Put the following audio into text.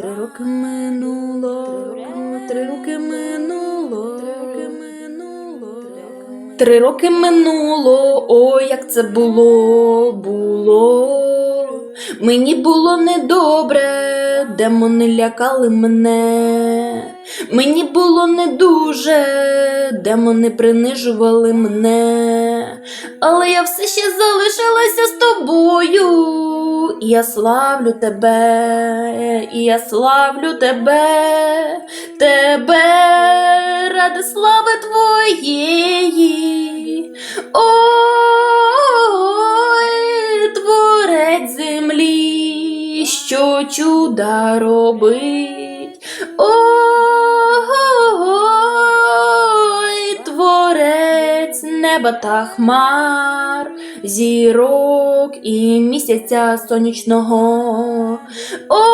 Три роки минуло, три роки минуло, три роки минуло, три роки минуло, ой, як це було, було. Мені було недобре, демони лякали мене. Мені було не дуже, демони принижували мене. Але я все ще залишилася з тобою. І я славлю тебе, я славлю тебе, тебе ради слави твоєї. Ой, творець землі, що чуда робить. Ой, творець неба та хмар, зірок і місяця сонячного. Ой,